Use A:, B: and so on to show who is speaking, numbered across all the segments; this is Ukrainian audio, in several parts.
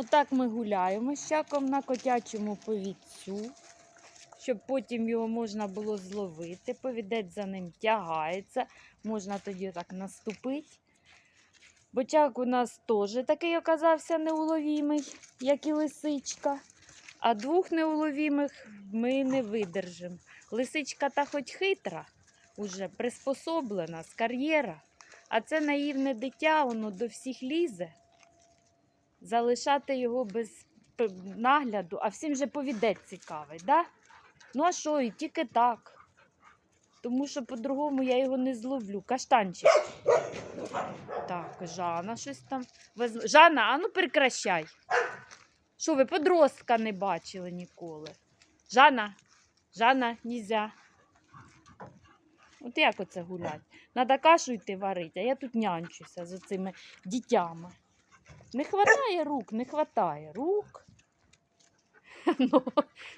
A: Отак ми гуляємо з чаком на котячому повідцю, щоб потім його можна було зловити. Повідець за ним тягається, можна тоді так наступити. Бо чак у нас теж такий оказався неуловімий, як і лисичка. А двох неуловімих ми не видержимо. Лисичка та хоч хитра, уже приспособлена з кар'єра, а це наївне дитя, воно до всіх лізе. Залишати його без нагляду, а всім же повідець цікавий, да? Ну а що, і тільки так. Тому що по-другому я його не зловлю. Каштанчик. Так, Жана щось там. Жанна, а ну прекращай. Що ви подростка не бачили ніколи? Жанна, Жанна, нельзя. От як оце гулять? Надо кашу йти варити, а я тут нянчуся з цими дітями. Не хватає рук, не хватає рук. Ну,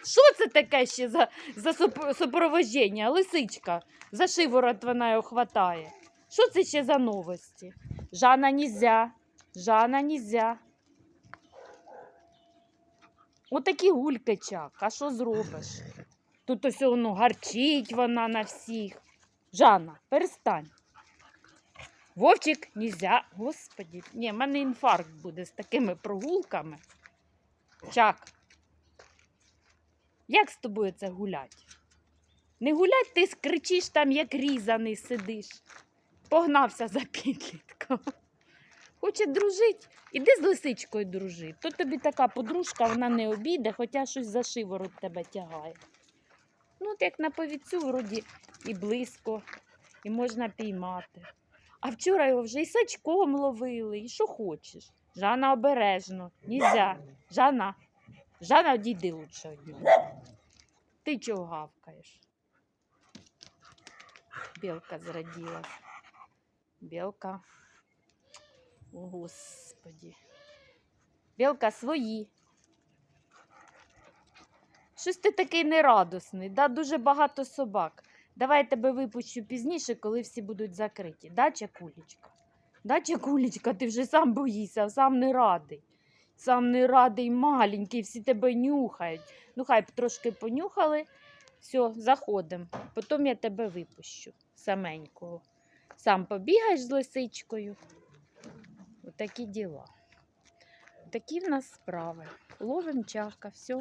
A: що це таке ще за, за суп- супроводження? Лисичка, за шиворот вона його хватає. Що це ще за новості? Жана нельзя, Жана нельзя. Отакі гульки чак, а що зробиш? Тут ось воно гарчить вона на всіх. Жанна, перестань. Вовчик, нельзя. Господі, ні, в мене інфаркт буде з такими прогулками. Чак. Як з тобою це гулять? Не гулять, ти скричиш там, як різаний сидиш. Погнався за підлітком. Хоче дружить, іди з лисичкою дружи. То тобі така подружка, вона не обійде, хоча щось за шиворот тебе тягає. Ну, от як на повідцю, вроді і близько, і можна піймати. А вчора його вже і сачком ловили, і що хочеш. Жана обережно, нельзя. Жана, Жана, одійди лучше нього. Ти чого гавкаєш? Білка зраділа. Білка. О, Господі. Білка свої. Щось ти такий нерадосний, да? дуже багато собак. Давай я тебе випущу пізніше, коли всі будуть закриті. Да, Чакулечка? Да, Чакулечка, ти вже сам боїшся, сам не радий. Сам не радий, маленький, всі тебе нюхають. Ну, хай б трошки понюхали. Все, заходимо. Потім я тебе випущу саменького. Сам побігаєш з лисичкою. Отакі діла. Такі в нас справи. Ловим чака, все.